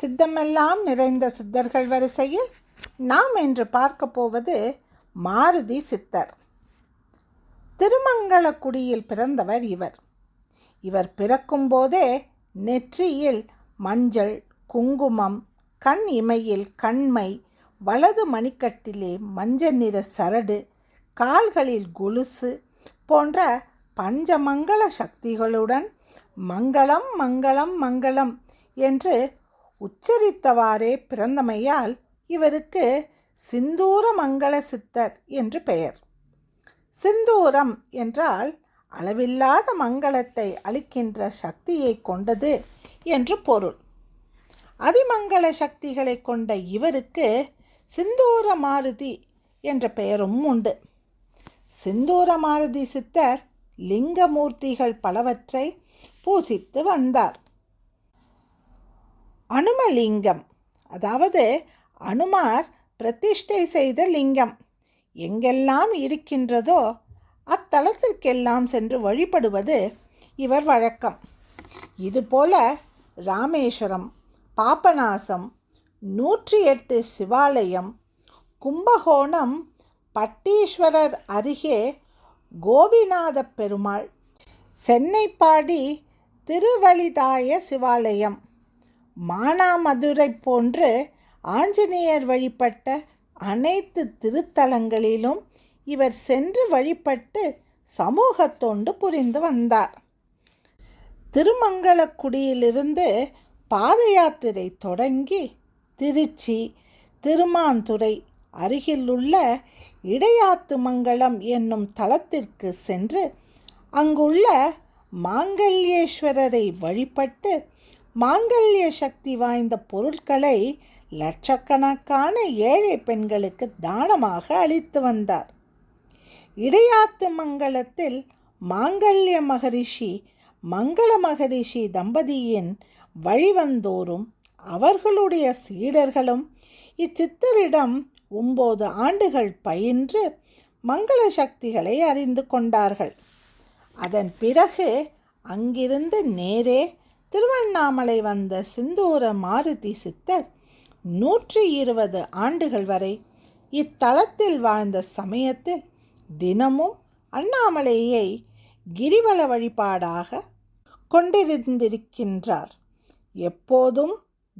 சித்தமெல்லாம் நிறைந்த சித்தர்கள் வரிசையில் நாம் இன்று பார்க்க போவது மாருதி சித்தர். திருமங்கலக்குடியில் பிறந்தவர் இவர். இவர் பிறக்கும்போதே நெற்றியில் மஞ்சள் குங்குமம் கண் இமையில் கண்மை வலது மணிக்கட்டிலே மஞ்சள் நிற சரடு கால்களில் கொலுசு போன்ற பஞ்சமங்கள சக்திகளுடன் மங்களம் மங்களம் மங்களம் என்று உச்சரித்தவாறே பிறந்தமையால் இவருக்கு சிந்தூர மங்கள சித்தர் என்று பெயர். சிந்தூரம் என்றால் அளவில்லாத மங்களத்தை அளிக்கின்ற சக்தியை கொண்டது என்று பொருள். அதிமங்கள சக்திகளை கொண்ட இவருக்கு சிந்தூர மாருதி என்ற பெயரும் உண்டு. சிந்தூர மாருதி சித்தர் லிங்கமூர்த்திகள் பலவற்றை பூசித்து வந்தார். அனுமலிங்கம். அதாவது அனுமார் பிரதிஷ்டை செய்த லிங்கம். எங்கெல்லாம் இருக்கின்றதோ அத்தலத்திற்கெல்லாம் சென்று வழிபடுவது இவர் வழக்கம். இதுபோல ராமேஸ்வரம் பாபநாசம் நூற்றி எட்டு சிவாலயம் கும்பகோணம் பட்டீஸ்வரர் அருகே கோபிநாத பெருமாள் சென்னைப்பாடி திருவலிதாய சிவாலயம். மானாமதுரை போன்று ஆஞ்சநேயர் வழிபட்ட அனைத்து திருத்தலங்களிலும் இவர் சென்று வழிபட்டு சமூகத்தொண்டு புரிந்து வந்தார். திருமங்கலக்குடியிலிருந்து பாத யாத்திரை தொடங்கி திருச்சி திருமாந்துறை அருகிலுள்ள இடையாத்துமங்கலம் என்னும் தலத்திற்கு சென்று அங்குள்ள மாங்கல்யேஸ்வரரை வழிபட்டு மாங்கல்ய சக்தி வாய்ந்த பொருட்களை லட்சக்கணக்கான ஏழை பெண்களுக்கு தானமாக அளித்து வந்தார். இடையாத்து மங்கலத்தில் மாங்கல்ய மகரிஷி மங்கள மகரிஷி தம்பதியின் வழிவந்தோறும் அவர்களுடைய சீடர்களும் இச்சித்தரிடம் ஒம்பது ஆண்டுகள் பயின்று மங்கள சக்திகளை அறிந்து கொண்டார்கள். அதன் பிறகு அங்கிருந்து நேரே திருவண்ணாமலை வந்த சிந்தூர மாருதி சித்தர் நூற்றி இருபது ஆண்டுகள் வரை இத்தலத்தில் வாழ்ந்த சமயத்தில் தினமும் அண்ணாமலையை கிரிவல வழிபாடாக கொண்டிருந்திருக்கின்றார். எப்போதும்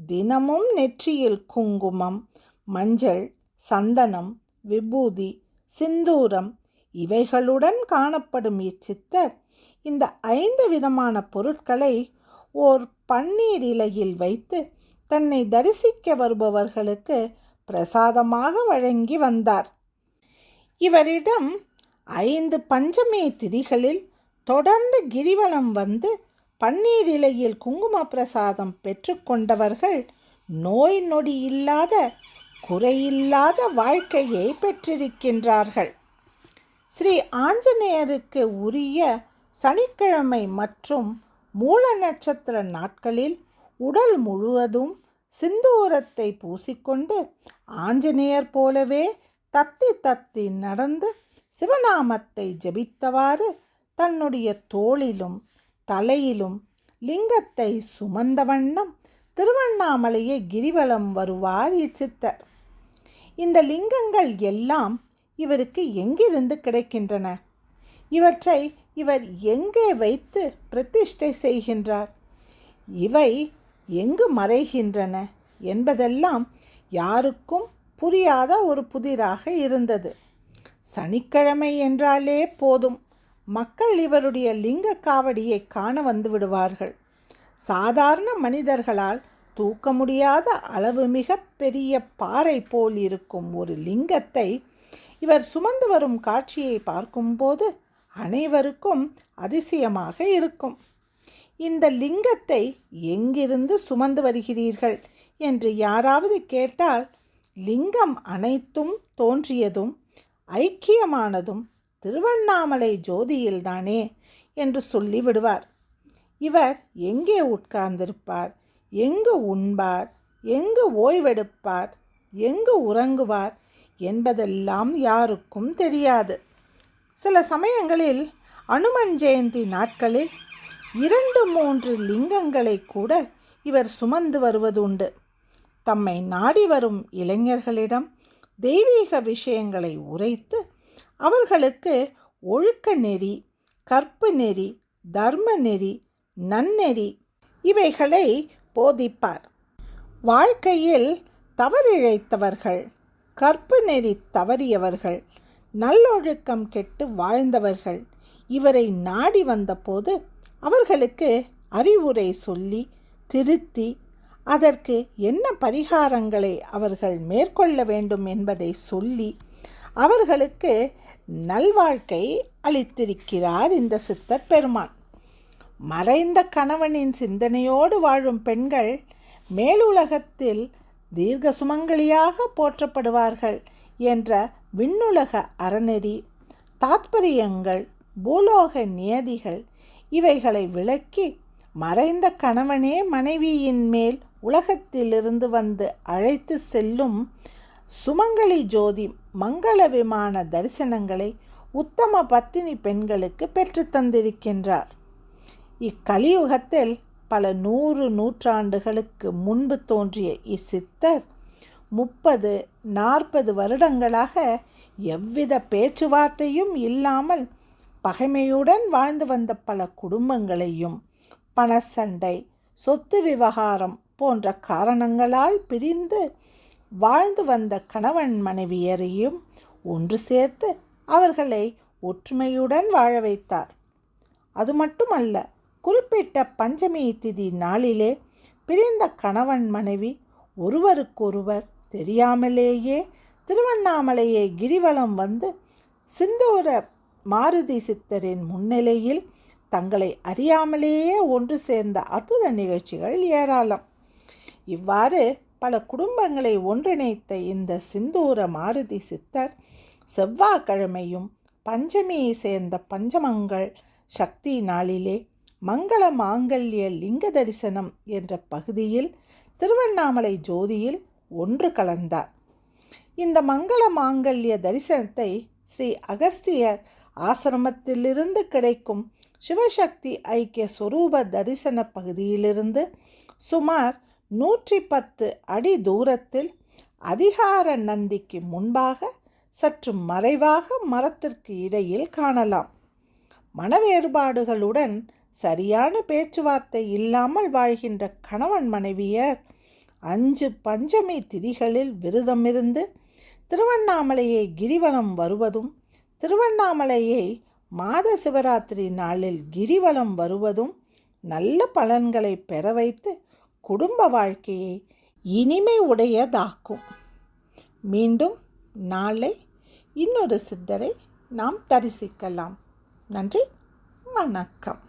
தினமும் நெற்றியில் குங்குமம் மஞ்சள் சந்தனம் விபூதி சிந்தூரம் இவைகளுடன் காணப்படும் இச்சித்தர் இந்த ஐந்து விதமான பொருட்களை ஓர் பன்னீர் இலையில் வைத்து தன்னை தரிசிக்க வருபவர்களுக்கு பிரசாதமாக வழங்கி வந்தார். இவரிடம் ஐந்து பஞ்சமே திதிகளில் தொடர்ந்து கிரிவலம் வந்து பன்னீர் இலையில் குங்கும பிரசாதம் பெற்றுக்கொண்டவர்கள் நோய் நொடி இல்லாத குறையில்லாத வாழ்க்கையை பெற்றிருக்கின்றார்கள். ஸ்ரீ ஆஞ்சநேயருக்கு உரிய சனிக்கிழமை மற்றும் மூல நட்சத்திர நாட்களில் உடல் முழுவதும் சிந்தூரத்தை பூசிக்கொண்டு ஆஞ்சநேயர் போலவே தத்தி தத்தி நடந்து சிவநாமத்தை ஜபித்தவாறு தன்னுடைய தோளிலும் தலையிலும் லிங்கத்தை சுமந்த வண்ணம் திருவண்ணாமலையை கிரிவலம் வருவார் இச்சித்தர். இந்த லிங்கங்கள் எல்லாம் இவருக்கு எங்கிருந்து கிடைக்கின்றன? இவற்றை இவர் எங்கே வைத்து பிரதிஷ்டை செய்கின்றார்? இவை எங்கு மறைகின்றன என்பதெல்லாம் யாருக்கும் புரியாத ஒரு புதிராக இருந்தது. சனிக்கிழமை என்றாலே போதும். மக்கள் இவருடைய லிங்க காவடியை காண வந்து விடுவார்கள். சாதாரண மனிதர்களால் தூக்க முடியாத அளவு மிக பெரிய பாறை போல் இருக்கும் ஒரு லிங்கத்தை இவர் சுமந்து வரும் காட்சியை பார்க்கும்போது அனைவருக்கும் அதிசயமாக இருக்கும். இந்த லிங்கத்தை எங்கிருந்து சுமந்து வருகிறீர்கள்? என்று யாராவது கேட்டால் லிங்கம் அனைத்தும் தோன்றியதும் ஐக்கியமானதும் திருவண்ணாமலை ஜோதியில்தானே என்று சொல்லிவிடுவார். இவர் எங்கே உட்கார்ந்திருப்பார்? எங்கு உண்பார்? எங்கு ஓய்வெடுப்பார்? எங்கு உறங்குவார்? என்பதெல்லாம் யாருக்கும் தெரியாது. சில சமயங்களில் அனுமன் ஜெயந்தி நாட்களில் இரண்டு மூன்று லிங்கங்களை கூட இவர் சுமந்து வருவது உண்டு தம்மை நாடி வரும் இளைஞர்களிடம் தெய்வீக விஷயங்களை உரைத்து அவர்களுக்கு ஒழுக்க நெறி கற்பு நெறி தர்ம நெறி நன்னெறி இவைகளை போதிப்பார். வாழ்க்கையில் தவறிழைத்தவர்கள் கற்பு நெறி தவறியவர்கள் நல்லொழுக்கம் கெட்டு வாழ்ந்தவர்கள். இவரை நாடி வந்தபோது அவர்களுக்கு அறிவுரை சொல்லி திருத்தி அதற்கு என்ன பரிகாரங்களை அவர்கள் மேற்கொள்ள வேண்டும் என்பதை சொல்லி அவர்களுக்கு நல்வாழ்க்கை அளித்திருக்கிறார் இந்த சித்தர் பெருமான். மறைந்த கணவனின் சிந்தனையோடு வாழும் பெண்கள் மேலுலகத்தில் தீர்க்க சுமங்கலியாக போற்றப்படுவார்கள் என்ற விண்ணுலக அறநெறி தாத்பரியங்கள் பூலோக நியதிகள் இவைகளை விளக்கி மறைந்த கணவனே மனைவியின் மேல் உலகத்திலிருந்து வந்து அழைத்து செல்லும் சுமங்கலி ஜோதி மங்கள விமான தரிசனங்களை உத்தம பத்தினி பெண்களுக்கு பெற்றுத்தந்திருக்கின்றார் இக்கலியுகத்தில் பல நூறு நூற்றாண்டுகளுக்கு முன்பு தோன்றிய இச்சித்தர் முப்பது நாற்பது வருடங்களாக எவ்வித பேச்சுவார்த்தையும் இல்லாமல் பகைமையுடன் வாழ்ந்து வந்த பல குடும்பங்களையும் பணசண்டை சொத்து விவகாரம் போன்ற காரணங்களால் பிரிந்து வாழ்ந்து வந்த கணவன் மனைவியரையும் ஒன்று சேர்த்து அவர்களை ஒற்றுமையுடன் வாழ வைத்தார். அது மட்டுமல்ல குறிப்பிட்ட பஞ்சமி திதி நாளிலே பிரிந்த கணவன் மனைவி ஒருவருக்கொருவர் தெரியாமலேயே திருவண்ணாமலையை கிரிவலம் வந்து சிந்தூர மாருதி சித்தரின் முன்னிலையில் தங்களை அறியாமலேயே ஒன்று சேர்ந்த அற்புத நிகழ்ச்சிகள் ஏராளம். இவ்வாறு பல குடும்பங்களை ஒன்றிணைத்த இந்த சிந்தூர மாருதி சித்தர் செவ்வாய்க்கிழமையும் பஞ்சமியை சேர்ந்த பஞ்சமங்கள் சக்தி நாளிலே மங்கள மாங்கல்ய லிங்க தரிசனம் என்ற பகுதியில் திருவண்ணாமலை ஜோதியில் ஒன்று கலந்தார். இந்த மங்கள மாங்கல்ய தரிசனத்தை ஸ்ரீ அகஸ்தியர் ஆசிரமத்திலிருந்து கிடைக்கும் சிவசக்தி ஐக்கிய சுரூப தரிசன பகுதியிலிருந்து சுமார் நூற்றி பத்து அடி தூரத்தில் அதிகார நந்திக்கு முன்பாக சற்று மறைவாக மரத்திற்கு இடையில் காணலாம். மனவேறுபாடுகளுடன் சரியான பேச்சுவார்த்தை இல்லாமல் வாழ்கின்ற கணவன் மனைவியர் அஞ்சு பஞ்சமி திதிகளில் விரதமிருந்து திருவண்ணாமலையை கிரிவலம் வருவதும் திருவண்ணாமலையை மாத சிவராத்திரி நாளில் கிரிவலம் வருவதும் நல்ல பலன்களை பெற வைத்து குடும்ப வாழ்க்கையை இனிமை உடையதாக்கும். மீண்டும் நாளை இன்னொரு சித்தரை நாம் தரிசிக்கலாம். நன்றி வணக்கம்.